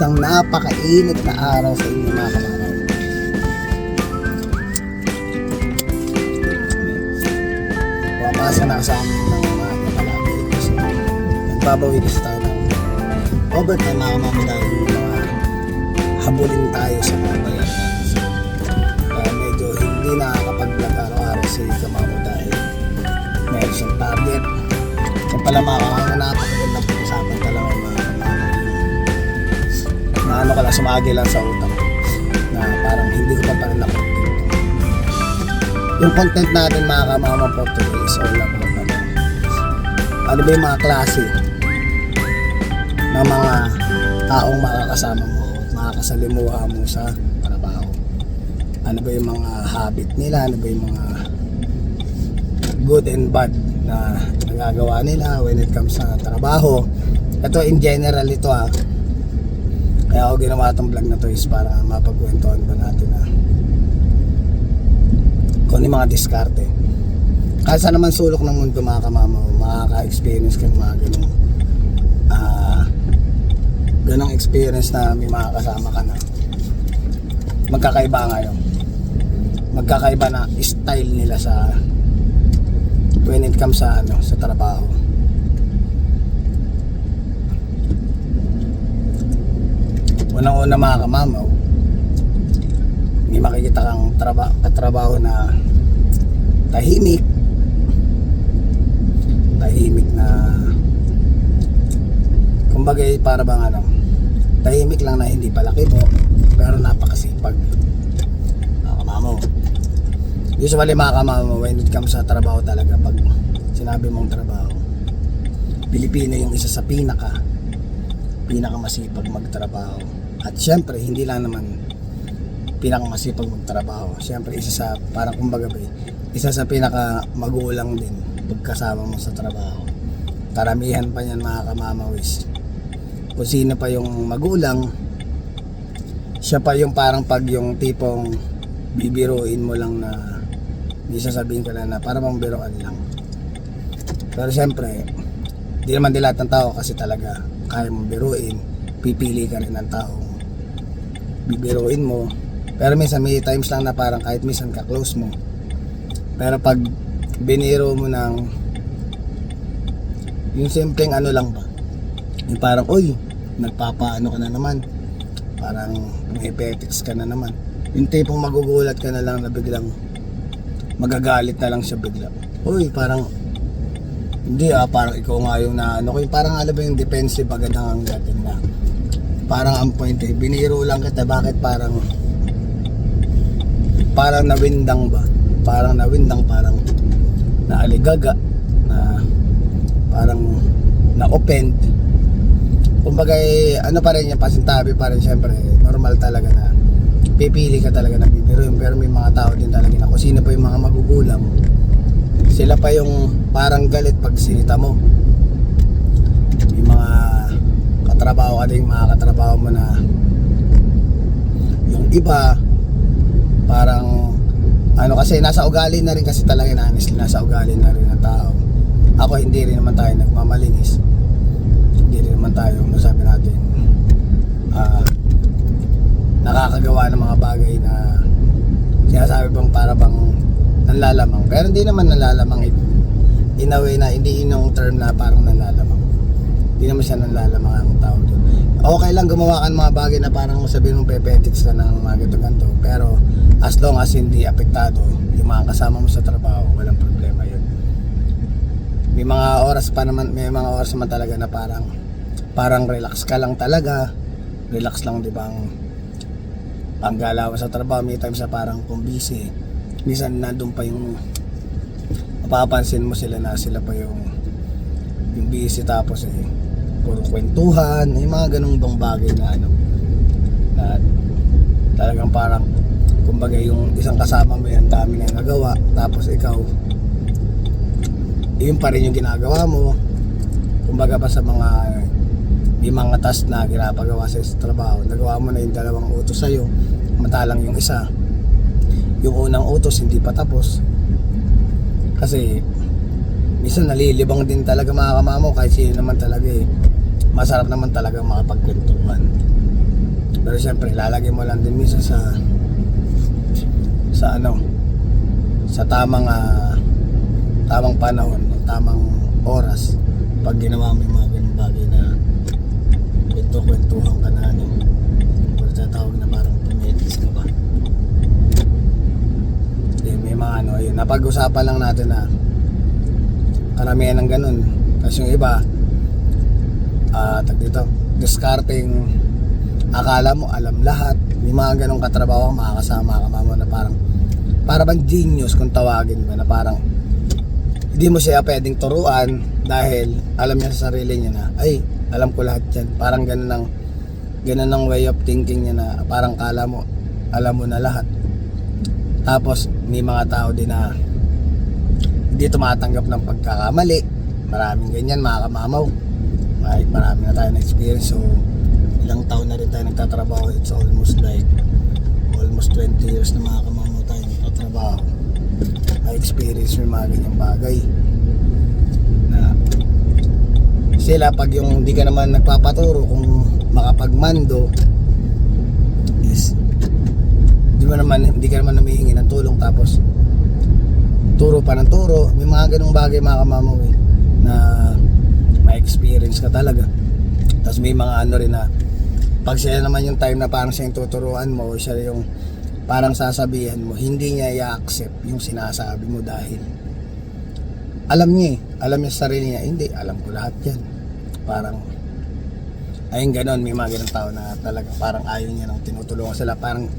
isang napakainit na araw sa inyo mga kamamaw. Pumapasa na sa amin ng mga kapalagi. So, nagbabawi kasi tayo ng overtime mga kamamaw dahil mga habulin tayo sa mga bayaran. So, kaya medyo hindi nakakapag-vlog araw-araw si kamamo dahil meron siyang target. Kaya pala mga kamamo napakaganda po talaga yung mga kamamo na ano ka lang sumagi lang sa utak na parang hindi ko pa pa rin nakontent yung content natin mga kamama for today is all about ano, ano ba yung mga klase ng mga taong makakasama mo makakasalimuha mo sa trabaho? Ano ba yung mga habit nila? Ano ba yung mga good and bad na nagagawa nila when it comes sa trabaho? Ito in general ito ah kaya ako ginawa itong vlog na to is para mapagkwentuhan ba natin na kung ano mga diskarte. Saan naman sulok ng mundo mga kamama, makaka-experience ka ng mga ganong ah ganong experience na may mga kasama ka na magkakaiba ngayon. Magkakaiba na style nila sa when it comes sa ano sa trabaho. Unang-una mga kamamaw, may makikita kang traba, katrabaho na tahimik, tahimik na, kumbaga eh, para bang ano, tahimik lang na hindi palaki mo, pero napakasipag. Mga kamamaw. Usually mga kamamaw, when it comes sa trabaho talaga, pag sinabi mong trabaho, Pilipino yung isa sa pinaka pinakamasipag magtrabaho. At syempre, hindi lang naman pinakamasipag magtrabaho. Syempre, isa sa, parang kumbaga ba, isa sa pinaka magulang din pagkasama mo sa trabaho. Karamihan pa yan mga kamamawis. Kung sino pa yung magulang, siya pa yung parang pag yung tipong bibiruin mo lang na hindi sasabihin ko lang na para bang biroan lang. Pero syempre, hindi naman din lahat ng tao kasi talaga kaya mong biruin, pipili ka rin ng tao bibiruin mo. Pero minsan may times lang na parang kahit minsan ka-close mo. Pero pag biniro mo ng yung simpleng ano lang ba? Yung parang, oy, nagpapaano ka na naman. Parang may ka na naman. Yung tipong magugulat ka na lang na biglang magagalit na lang siya bigla. Uy, parang hindi ah, parang ikaw nga yung na ano ko, parang alam ba yung defensive agad ang dating na parang ang point eh, biniro lang kita, bakit parang parang nawindang ba? Parang nawindang, parang naaligaga, na parang na-offend. Kumbaga eh, ano pa rin yung pasintabi pa rin syempre, normal talaga na pipili ka talaga na bibiruin pero may mga tao din talaga na kung sino pa yung mga magugulang sila pa yung parang galit pag sinita mo yung mga katrabaho ka din mga katrabaho mo na yung iba parang ano kasi nasa ugali na rin kasi talaga na honestly nasa ugali na rin ng tao. Ako hindi rin naman tayo nagmamalinis. Hindi rin naman tayo masabi natin ah nakakagawa ng mga bagay na sinasabi bang para bang nanlalamang. Pero hindi naman nanlalamang in, in a way na hindi inong term na parang nanlalamang. Hindi naman siya nanlalamang okay lang gumawa ka ng mga bagay na parang sabihin mong pepetics ka ng mga ganito ganito pero as long as hindi apektado yung mga kasama mo sa trabaho walang problema yun. May mga oras pa naman may mga oras naman talaga na parang parang relax ka lang talaga. Relax lang di ba ang galaw sa trabaho. May times na parang kung busy minsan nandun pa yung mapapansin mo sila na sila pa yung yung busy tapos eh kwentuhan yung mga ganung bang bagay na ano na talagang parang kumbaga yung isang kasama mo yan dami na nagawa tapos ikaw yun pa rin yung ginagawa mo. Kumbaga pa sa mga yung mga task na ginapagawa sa trabaho nagawa mo na yung dalawang utos sa'yo matalang yung isa. Yung unang utos hindi pa tapos. Kasi minsan nalilibang din talaga mga kamamo kahit sino naman talaga eh masarap naman talaga makapagkwentuhan Pero siyempre, lalagay mo lang din minsan sa sa ano sa tamang ah, tamang panahon, tamang oras pag ginawa mo yung mga ganung bagay na kwento-kwentuhan ka na ano. Or tatawag na parang pumetis ka ba. Hindi, may mga ano ayun, napag-usapan lang natin na karamihan ng ganun. Kasi yung iba ah tag dito discarding akala mo alam lahat. May mga ganong katrabaho makakasama ka mamo na parang para bang genius kung tawagin mo na parang hindi mo siya pwedeng turuan dahil alam niya sa sarili niya na ay alam ko lahat yan. Parang ganun ang ganun ang way of thinking niya na parang kala mo alam mo na lahat. Tapos may mga tao din na hindi tumatanggap ng pagkakamali. Maraming ganyan mga kamamaw kahit marami na tayo na experience so ilang taon na rin tayo nagtatrabaho. It's almost like almost 20 years na mga kamamaw tayo nagtatrabaho. Na experience may mga ganyang bagay. Na sila pag yung hindi ka naman nagpapaturo kung makapagmando is hindi mo naman hindi ka naman namihingi ng tulong. Tapos turo pa ng turo. May mga ganung bagay mga kamamaw eh, na may experience ka talaga. Tapos may mga ano rin na pag siya naman yung time na parang siya yung tuturuan mo o siya yung parang sasabihan mo hindi niya i-accept yung sinasabi mo dahil alam niya eh. Alam niya sa sarili niya hindi alam ko lahat yan. Parang ayun ganon. May mga ganong tao na talaga parang ayaw niya nang tinutulungan sila. Parang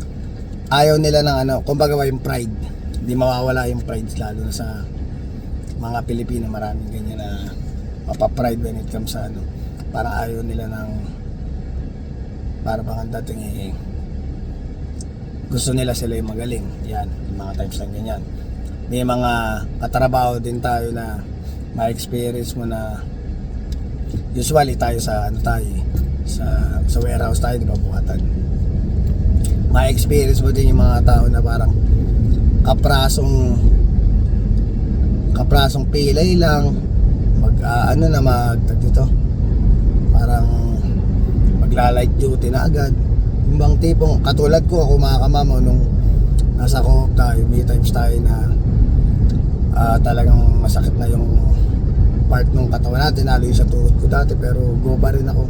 ayaw nila ng ano kumbaga ba yung pride. Hindi mawawala yung pride lalo na sa mga Pilipino. Maraming ganyan na mapapride when it comes sa ano parang ayaw nila ng para bang ang dating eh gusto nila sila yung magaling. Yan yung mga times lang ganyan. May mga katrabaho din tayo na ma-experience mo na usually tayo sa ano tayo eh, sa sa warehouse tayo di ba buhatan. Ma-experience mo din yung mga tao na parang kaprasong kaprasong pilay lang ah, ano na mag dito? Parang magla-light duty na agad. Yung bang tipong katulad ko ako mga kamamo nung nasa co tayo may times tayo na ah, talagang masakit na yung part ng katawan natin lalo yung sa tuhod ko dati pero go pa rin ako.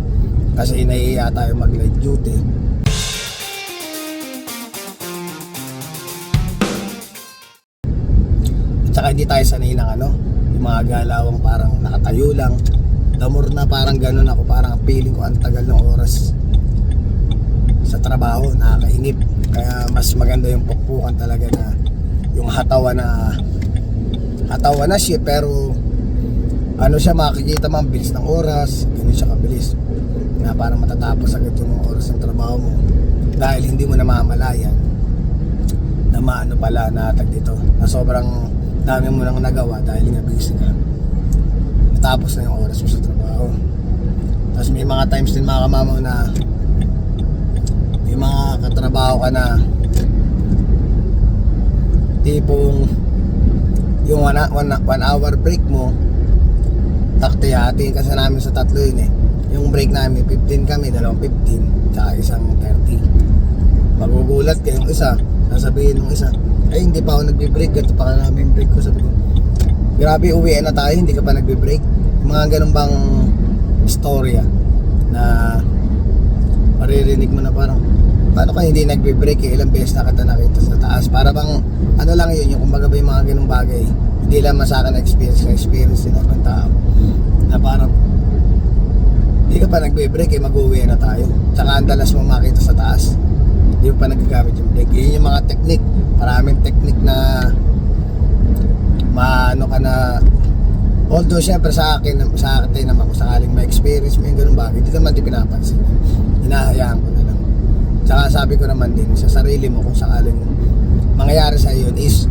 Kasi inahiya tayo mag light duty. At saka hindi tayo sanay ng ano, mga galawang parang nakatayo lang. Damor na parang ganun ako, parang ang feeling ko ang tagal ng oras sa trabaho, nakakainip. Kaya mas maganda yung pukpukan talaga na yung hatawa na hatawa na siya pero ano siya makikita mo bilis ng oras, ganun siya kabilis. Na parang matatapos agad yung oras ng trabaho mo dahil hindi mo namamalayan na maano pala natag dito na sobrang dami mo nang nagawa dahil nga busy ka natapos na yung oras mo sa trabaho. Tapos may mga times din mga kamamaw na may mga katrabaho ka na tipong yung one, one, one hour break mo taktihatiin kasi namin sa tatlo yun eh. Yung break namin 15 kami dalawang 15 tsaka isang 30 magugulat ka yung isa sasabihin ng isa ay hindi pa ako nagbe-break. Ganito pa ka namin break ko. Sabi ko grabe uwi na tayo. Hindi ka pa nagbe-break. Mga ganun bang istorya na maririnig mo na parang paano ka hindi nagbe-break eh, ilang beses na kita nakita sa taas? Para bang ano lang yun yung kumbaga ba yung mga ganung bagay hindi lang masakan na experience na experience din ng tao. Na parang hindi ka pa nagbe-break eh? Mag-uwi na tayo. Tsaka ang dalas mo makita sa taas hindi mo pa nagagamit yung brake yun yung mga technique. Maraming technique na maano ka na although syempre sa akin sa akin naman kung sakaling may experience mo yung ganun bagay hindi naman di pinapansin. Hinahayaan ko na lang. Tsaka sabi ko naman din sa sarili mo kung sakaling mangyayari sa iyo is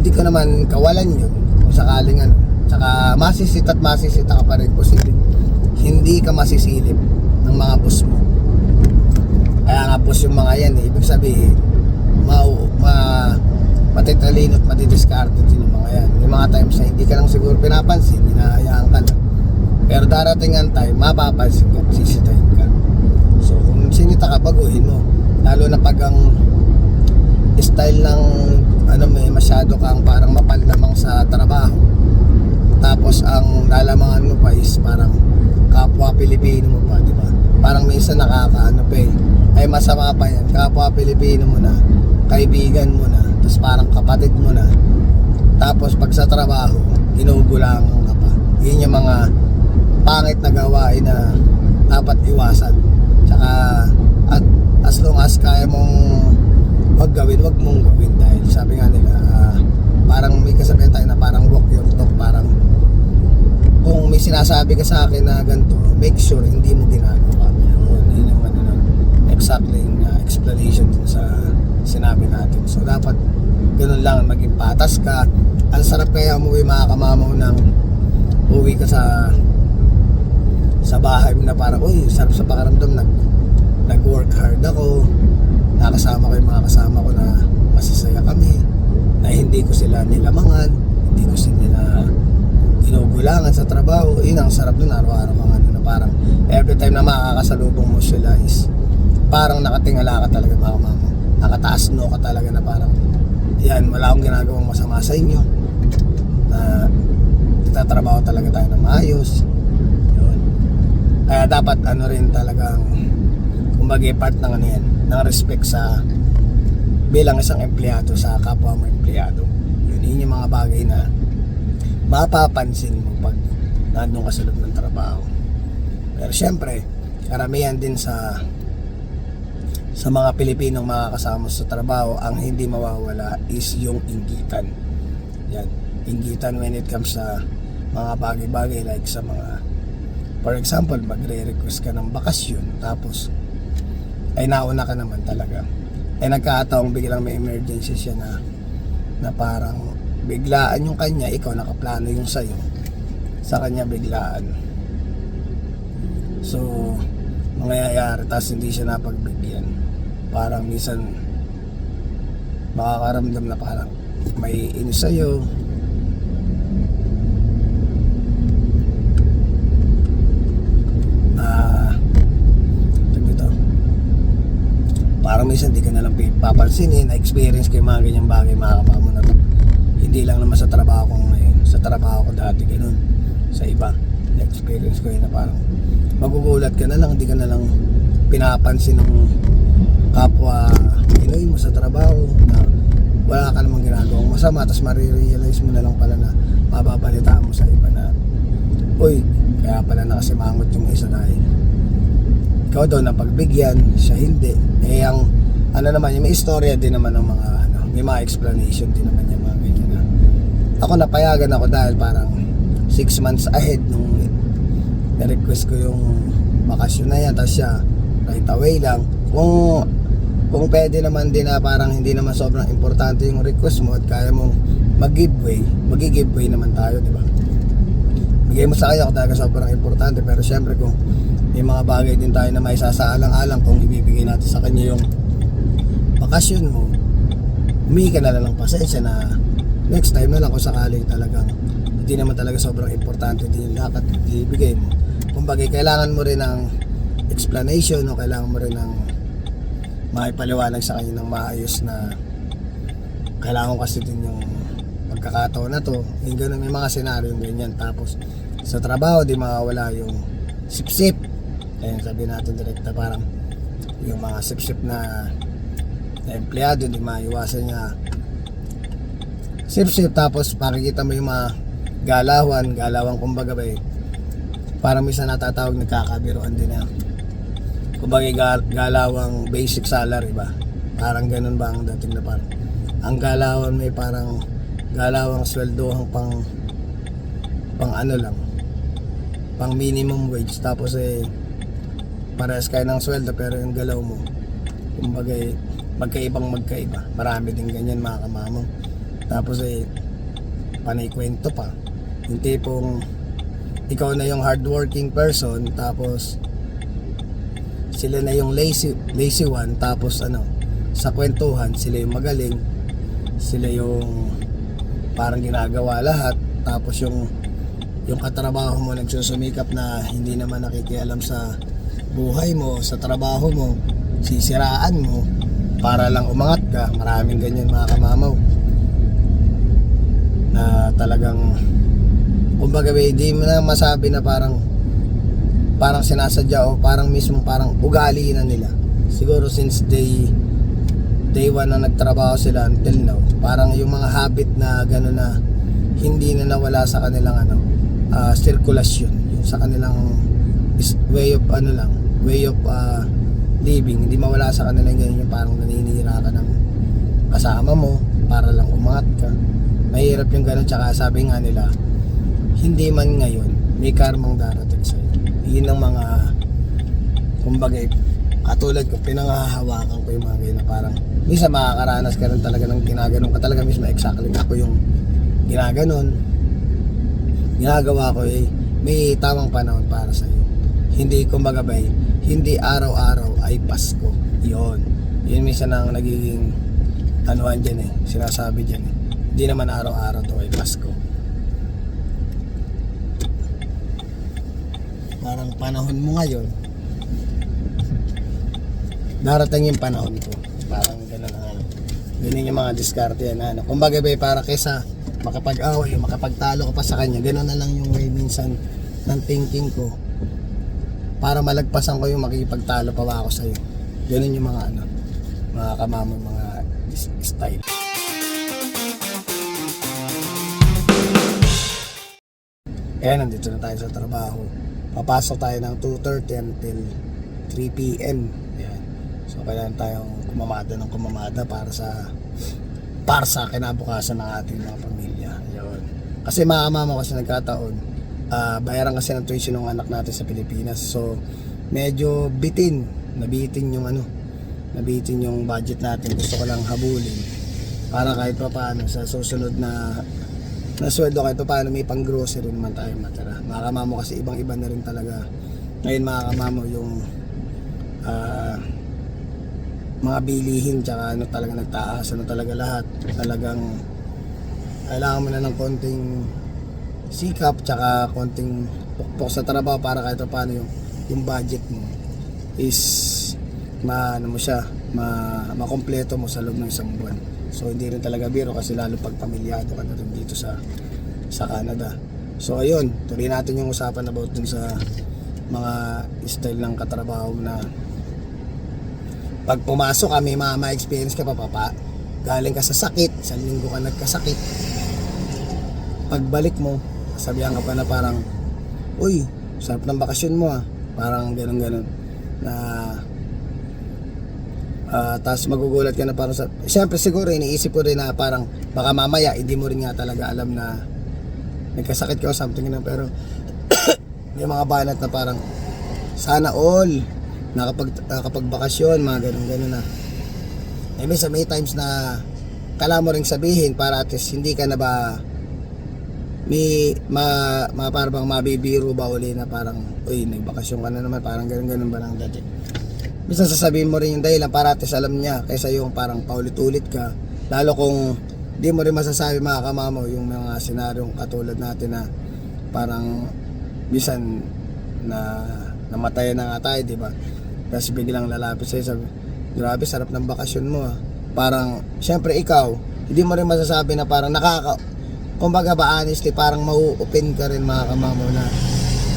hindi ko naman kawalan yun. Kung sakaling ano tsaka masisit at masisita ka pa rin. Posible hindi ka masisilip ng mga boss mo kaya nga boss yung mga yan eh ibig sabihin ma, ma matitalino at matidiscarded din yung mga yan yung mga times na hindi ka lang siguro pinapansin hinahayaan ka lang pero darating ang time mapapansin ka at sisitahin ka so kung sinita ka, baguhin mo. Lalo na pag ang style ng ano may masyado kang parang mapalamang sa trabaho. Tapos ang lalamangan mo pa is parang kapwa Pilipino mo pa, di ba? Parang minsan nakakaano pa eh. Ay masama pa yan. Kapwa Pilipino mo na, kaibigan mo na, tapos parang kapatid mo na. Tapos pag sa trabaho, ginugulangan ka pa. Yun yung mga pangit na gawain na dapat iwasan. Tsaka at as long as kaya mong wag gawin, wag mong gawin dahil sabi nga nila ah, parang may kasabihan tayo na parang walk your talk, parang kung may sinasabi ka sa akin na ganito, make sure hindi mo ginagawa. Yun, yun yung ano nun, exactly yung uh, explanation sa sinabi natin. So dapat ganun lang, maging patas ka. Ang sarap kaya umuwi mga kamamaw ng uwi ka sa sa bahay mo na parang, uy, sarap sa pakaramdam, nag, nag-work hard ako, nakasama ko yung mga kasama ko na masasaya kami, na hindi ko sila nilamangan, hindi ko sila nila ginugulangan sa trabaho, yun ang sarap nun araw-araw mga ano na parang every time na makakasalubong mo sila is parang nakatingala ka talaga mga mama. Nakataas no ka talaga na parang yan, wala akong ginagawang masama sa inyo. Na nagtatrabaho talaga tayo na maayos. Yun. Kaya dapat ano rin talagang kumbaga part ng ano yan ng respect sa bilang isang empleyado sa kapwa mo empleyado. Yun, yun yung mga bagay na mapapansin mo pag nandun ka sa loob ng trabaho. Pero syempre karamihan din sa sa mga Pilipinong makakasama sa trabaho ang hindi mawawala is yung inggitan. Yan inggitan when it comes sa mga bagay-bagay like sa mga for example magre-request ka ng bakasyon tapos ay nauna ka naman talaga. Ay nagkataong biglang may emergency siya na na parang biglaan yung kanya ikaw nakaplano yung sayo. Sa kanya biglaan. So mangyayari tapos hindi siya napagbigyan. Parang minsan makakaramdam na parang may inis sa'yo. Parang minsan di ka na lang papansinin na experience ko yung mga ganyang bagay mga kamamo na hindi lang naman sa trabaho ko ngayon. Sa trabaho ko dati ganun. Sa iba. Na experience ko yun na parang magugulat ka na lang hindi ka na lang pinapansin ng kapwa Pinoy mo sa trabaho na wala ka namang ginagawang masama tapos marirealize mo na lang pala na mababalitaan mo sa iba na uy kaya pala nakasimangot yung isa dahil ikaw daw na pagbigyan siya hindi. Eh ang ano naman yung may istorya din naman ng mga ano, may mga explanation din naman na ako napayagan ako dahil parang 6 months ahead nung na-request ko yung bakasyon na yan. Tapos siya right away lang. Kung kung pwede naman din na parang hindi naman sobrang importante yung request mo at kaya mong mag-giveaway mag-giveaway naman tayo di ba? Bigay mo sa kanya kung talaga sobrang importante. Pero syempre kung may mga bagay din tayo na may sasaalang-alang kung ibibigay natin sa kanya yung bakasyon mo humingi ka na lang ng pasensya na next time na lang kung sakaling talagang hindi naman talaga sobrang importante din yung dapat ibigay mo. Kumbaga kailangan mo rin ng explanation o kailangan mo rin ng maipaliwanag sa kanya ng maayos na kailangan ko kasi din yung pagkakataon na to. Yung ganun may mga senaryo ganyan tapos sa trabaho di mawawala yung sip-sip. Ayun sabi natin direkta parang yung mga sip-sip na na empleyado di maiwasan niya sip-sip tapos makikita mo yung mga galawan galawan kumbaga ba eh parang minsan natatawag nagkakabiruan din na kumbaga gal- galawang basic salary ba? Parang ganun ba ang dating na parang ang galawan may parang galawang sweldohang pang pang ano lang pang minimum wage tapos eh parehas kayo ng sweldo pero yung galaw mo kumbaga eh, magkaibang magkaiba. Marami din ganyan mga kamamong tapos eh panay kwento pa yung tipong ikaw na yung hardworking person tapos sila na yung lazy lazy one tapos ano sa kwentuhan sila yung magaling sila yung parang ginagawa lahat tapos yung yung katrabaho mo nagsusumikap na hindi naman nakikialam sa buhay mo sa trabaho mo sisiraan mo para lang umangat ka. Maraming ganyan mga kamamaw. Talagang kumbaga ba, di mo na masabi na parang parang sinasadya o parang mismo parang ugali na nila. Siguro since day day one na nagtrabaho sila until now, parang yung mga habit na gano'n na hindi na nawala sa kanilang ano, ah, sirkulasyon, yung sa kanilang way of ano lang, way of ah, living, hindi mawala sa kanila ganyan yung parang naninira ka ng kasama mo para lang umangat ka. Mahirap yung gano'n, tsaka sabi nga nila, hindi man ngayon, may karmang darating sa'yo. Yun ang mga, kumbaga, katulad ko, pinangahawakan ko yung mga ganyan parang, minsan makakaranas ka rin talaga ng ginaganon ka talaga mismo, exactly ako yung ginaganon. Ginagawa ko eh, may tamang panahon para sa'yo. Hindi, kumbaga ba eh, hindi araw-araw ay Pasko. Yun. Yun minsan ang nagiging anuhan dyan eh, sinasabi dyan eh. Hindi naman araw-araw to ay Pasko. parang panahon mo ngayon. Darating yung panahon ko. Parang gano'n na ano. Ganun yung mga diskarte yan ano. Kumbaga ba para kesa makapag-away makapagtalo ka pa sa kanya gano'n na lang yung way minsan ng thinking ko. Para malagpasan ko yung makikipagtalo pa ba ako sa'yo. Ganun yung mga ano mga kamamo mga style Kaya nandito na tayo sa trabaho. Papasok tayo ng 2.30 until 3 p.m. Yan. So kailangan tayong kumamada ng kumamada para sa para sa kinabukasan ng ating mga pamilya. Yun. Kasi mama kasi nagkataon, ah bayaran kasi ng tuition ng anak natin sa Pilipinas. So medyo bitin, nabitin yung ano, nabitin yung budget natin. Gusto ko lang habulin para kahit pa paano sa susunod na na sweldo kahit pa paano may pang grocery naman tayo matira. Mga kamamo kasi ibang iba na rin talaga. Ngayon mga yung ah, mga bilihin tsaka ano talaga nagtaas ano talaga lahat talagang kailangan mo na ng konting sikap tsaka konting pukpok sa trabaho para kahit pa paano yung, yung budget mo is ma ano mo siya ma makompleto mo sa loob ng isang buwan so hindi rin talaga biro kasi lalo pag pamilyado ka na rin dito sa sa Canada. So ayun tuloy natin yung usapan about dun sa mga style ng katrabaho na pag pumasok ka may mga ma-experience ka pa papa galing ka sa sakit isang linggo ka nagkasakit. Pagbalik mo sabihan ka pa na parang uy sarap ng bakasyon mo ah. Parang ganun ganun na ah tapos magugulat ka na parang sa siyempre siguro iniisip ko rin na parang baka mamaya hindi mo rin nga talaga alam na nagkasakit ka o something na pero yung mga banat na parang sana all nakapag nakapagbakasyon mga ganun ganun na. Eh minsan may times na kala mo ring sabihin para at least hindi ka na ba may ma, ma parang mabibiro ba uli na parang uy nagbakasyon ka na naman parang ganun ganun ba lang dati minsan sasabihin mo rin yung dahilan para at least alam niya kaysa yung parang paulit-ulit ka lalo kung di mo rin masasabi mga kamamo yung mga senaryong katulad natin na parang bisan na namatayan na nga tayo, di ba? Kasi biglang lalapit sa'yo, sabi, grabe, sarap ng bakasyon mo ah. Parang, syempre ikaw, hindi mo rin masasabi na parang nakaka, kumbaga ba honestly, parang mau-open ka rin mga kamamo na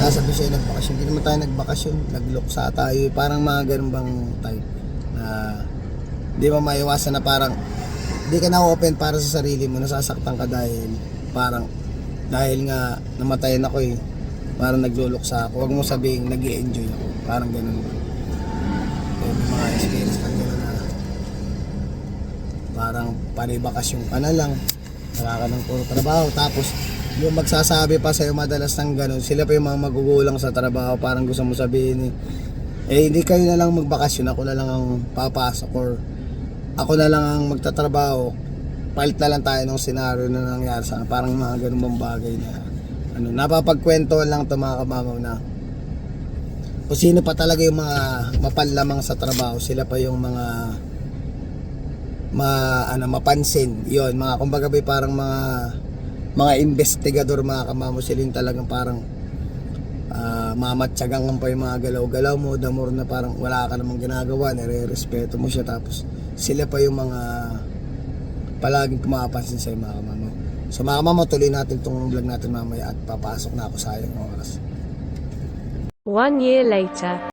sasabi sa'yo nagbakasyon. Hindi naman tayo nagbakasyon, nagluksa tayo, parang mga ganun bang type na di mo maiwasan na parang di ka na-open para sa sarili mo, nasasaktan ka dahil parang dahil nga namatayan ako eh. Parang nagluluksa ako. Huwag mo sabihin nag enjoy ako. Parang ganun. May mga experience ka gano'n na parang panibakasyon ka na lang. Wala ka ng puro trabaho. Tapos yung magsasabi pa sa'yo madalas ng ganun sila pa yung mga magugulang sa trabaho parang gusto mo sabihin eh eh hindi kayo na lang magbakasyon ako na lang ang papasok or ako na lang ang magtatrabaho palit na lang tayo ng senaryo na nangyari sa parang mga ganun bang bagay na ano, napapagkwentuhan lang ito mga kamamaw na kung sino pa talaga yung mga mapanlamang sa trabaho, sila pa yung mga ma, ano, mapansin. Yon mga kumbaga ba parang mga mga investigador mga kamamo sila talagang parang ah, mamatsagang pa yung mga galaw-galaw mo, the more na parang wala ka namang ginagawa, nire-respeto mo siya, tapos sila pa yung mga palaging pumapansin sa'yo mga kamamo. So mga kamamo, tuloy natin itong vlog natin mamaya at papasok na ako sa sayang oras. One year later.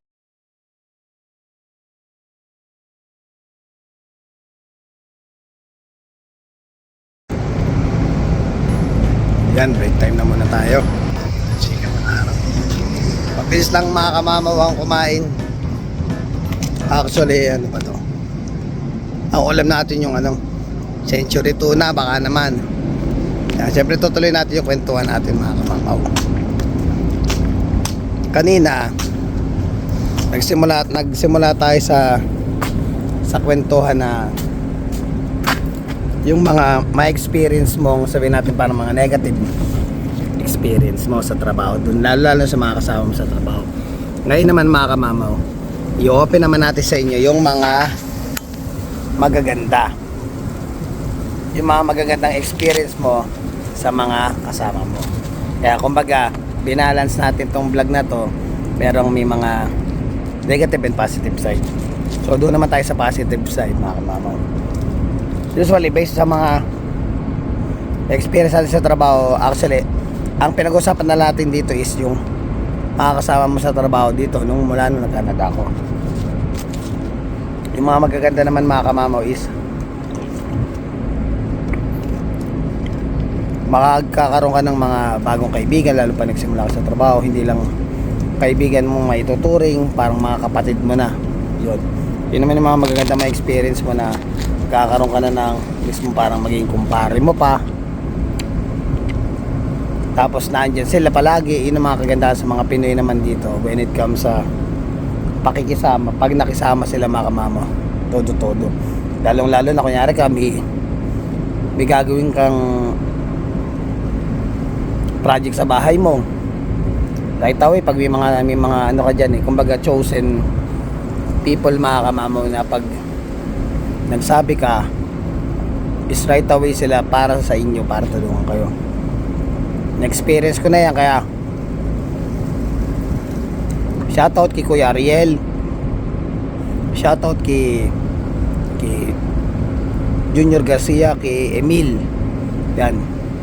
Yan, break time na muna tayo. Pabilis lang mga kamamaw ang kumain. Actually, ano pa to? Ang ulam natin yung ano, century tuna, baka naman. Kaya, Siyempre tutuloy natin yung kwentuhan natin mga kamamaw. Kanina, nagsimula, nagsimula tayo sa sa kwentuhan na yung mga ma-experience mo, sabihin natin parang mga negative experience mo sa trabaho dun, lalo lalo sa mga kasama mo sa trabaho. Ngayon naman mga kamamaw, i-open naman natin sa inyo yung mga magaganda. Yung mga magagandang experience mo sa mga kasama mo. Kaya kumbaga, binalance natin tong vlog na to, merong may mga negative and positive side. So doon naman tayo sa positive side mga kamamaw usually based sa mga experience natin sa trabaho actually ang pinag-usapan na natin dito is yung mga kasama mo sa trabaho dito nung mula nung nag-Canada ako. Yung mga magaganda naman mga kamamaw is makakakaroon ka ng mga bagong kaibigan lalo pa nagsimula ka sa trabaho hindi lang kaibigan mo maituturing parang mga kapatid mo na. Yun. Yun naman yung mga magaganda mga experience mo na kakaroon ka na ng mismo parang maging kumpare mo pa. Tapos nandyan sila palagi yun ang mga kagandahan sa mga Pinoy naman dito when it comes sa pakikisama pag nakisama sila mga kamama todo todo lalong lalo na kunyari ka may, gagawin kang project sa bahay mo. Right away pag may mga may mga ano ka dyan eh kumbaga chosen people mga kamamo na pag nagsabi ka is right away sila para sa inyo para tulungan kayo. Na-experience ko na yan kaya shoutout kay Kuya Ariel. Shoutout kay kay Junior Garcia kay Emil. Yan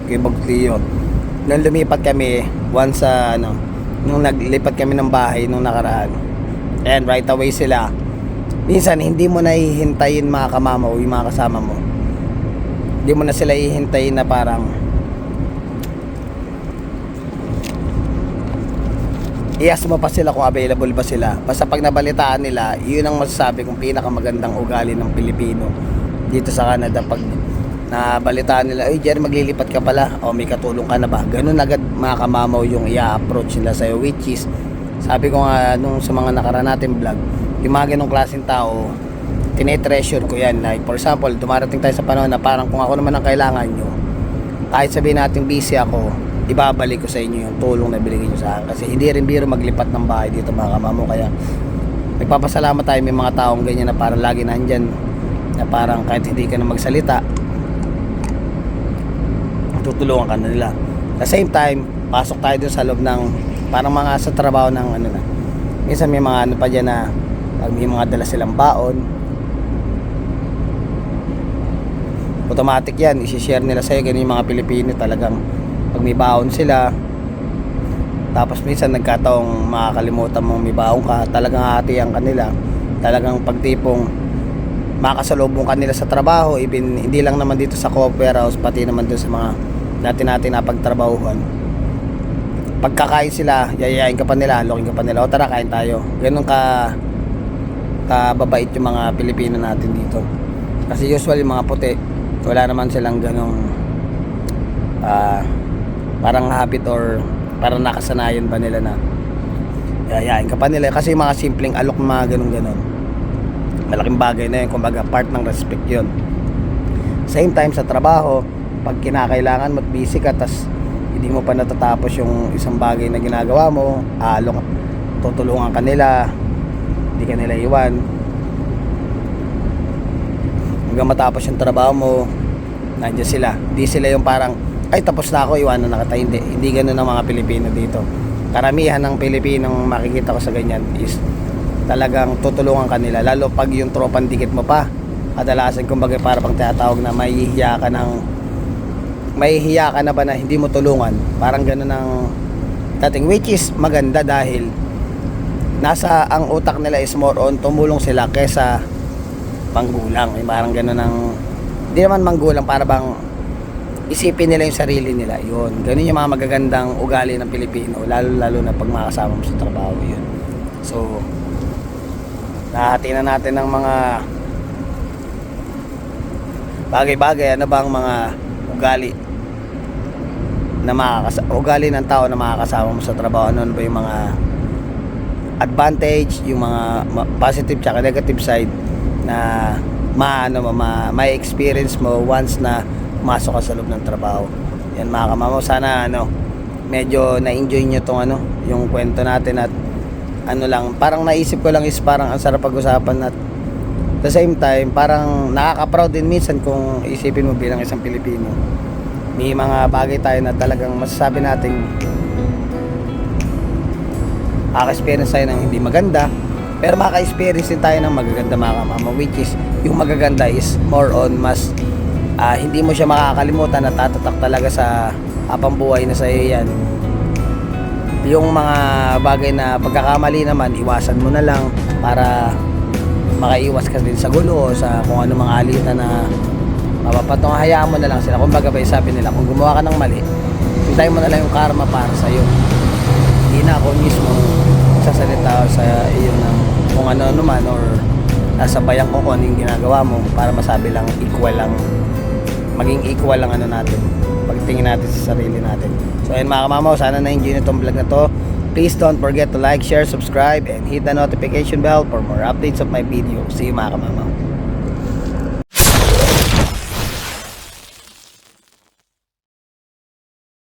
kay Bagtio nung lumipat kami once sa ano nung naglipat kami ng bahay nung nakaraan and right away sila minsan hindi mo na hihintayin mga kamamaw yung mga kasama mo. Hindi mo na sila hihintayin na parang i-ask mo pa sila kung available ba sila. Basta pag nabalitaan nila yun ang masasabi kung pinakamagandang ugali ng Pilipino dito sa Canada. Pag nabalitaan nila ay Jerry maglilipat ka pala. O may katulong ka na ba? Ganun agad mga kamamaw yung i-approach nila sa'yo which is sabi ko nga nung sa mga nakaraan natin vlog yung mga ganong klaseng tao tinetreasure ko yan. Like for example dumarating tayo sa panahon na parang kung ako naman ang kailangan nyo kahit sabihin natin busy ako ibabalik ko sa inyo yung tulong na binigay nyo sa akin. Kasi hindi rin biro maglipat ng bahay dito mga kamamo kaya nagpapasalamat tayo. May mga taong ganyan na parang lagi nandyan na parang kahit hindi ka na magsalita tutulungan ka na nila. At same time pasok tayo dun sa loob ng parang mga sa trabaho ng ano na. Minsan may mga ano pa dyan na may mga dala silang baon automatic yan. Isi-share nila sa'yo ganun yung mga Pilipino talagang pag may baon sila. Tapos minsan nagkataong makakalimutan mong may baon ka talagang hatiyan kanila talagang pagtipong makasalubong kanila sa trabaho even hindi lang naman dito sa coffee house pati naman doon sa mga dati natin napagtrabahuhan pagkakain sila yayain ka pa nila loking ka pa nila o tara kain tayo. Ganun ka kababait yung mga Pilipino natin dito. Kasi usually mga puti wala naman silang ganong ah parang habit or parang nakasanayan ba nila na yayain ka pa nila. Kasi yung mga simpleng alok mga ganun ganon malaking bagay na yun. Kumbaga part ng respect yun. Same time sa trabaho pag kinakailangan mag busy ka tas hindi mo pa natatapos yung isang bagay na ginagawa mo alok tutulungan ka nila hindi ka nila iwan. Hanggang matapos yung trabaho mo nandiyan sila. Hindi sila yung parang ay tapos na ako iwanan na kita. Hindi. Hindi ganun ang mga Pilipino dito. Karamihan ng Pilipinong makikita ko sa ganyan is talagang tutulungan kanila lalo pag yung tropang dikit mo pa kadalasan kumbaga para pang tinatawag na mahihiya ka ng mahihiya ka na ba na hindi mo tulungan? Parang gano'n ang dating which is maganda dahil nasa ang utak nila is more on tumulong sila kesa manggulang. May parang gano'n ang hindi naman manggulang para bang isipin nila yung sarili nila. Yun. Ganun yung mga magagandang ugali ng Pilipino lalo lalo na pag makasama mo sa trabaho yun. So nahati na natin ng mga bagay-bagay. Ano bang mga ugali na makakasa ugali ng tao na makakasama mo sa trabaho? Ano ba yung mga advantage yung mga ma- positive tsaka negative side na maano ma, may experience mo once na masok ka sa loob ng trabaho. Yan mga kamamo sana ano medyo na-enjoy nyo tong ano yung kwento natin at ano lang parang naisip ko lang is parang ang sarap pag-usapan at the same time parang nakaka-proud din minsan kung isipin mo bilang isang Pilipino. May mga bagay tayo na talagang masasabi natin maka-experience tayo ng hindi maganda pero maka-experience din tayo ng magaganda mga kamama which is yung magaganda is more on mas ah, hindi mo siya makakalimutan at tatatak talaga sa apang buhay na sa iyo yan. Yung mga bagay na pagkakamali naman iwasan mo na lang para makaiwas ka din sa gulo o sa kung ano mga alitan na mapapatong mo na lang sila. Kumbaga ba sabi nila kung gumawa ka ng mali hintayin mo na lang yung karma para sa iyo hindi na ako mismo sasalita sa iyo ng kung ano naman or nasa bayang ko kung ano ginagawa mo para masabi lang equal lang maging equal lang ano natin pagtingin natin sa sarili natin. So ayun mga kamamaw sana na-enjoy nyo itong vlog na to. Please don't forget to like, share, subscribe and hit the notification bell for more updates of my video. See you mga kamamaw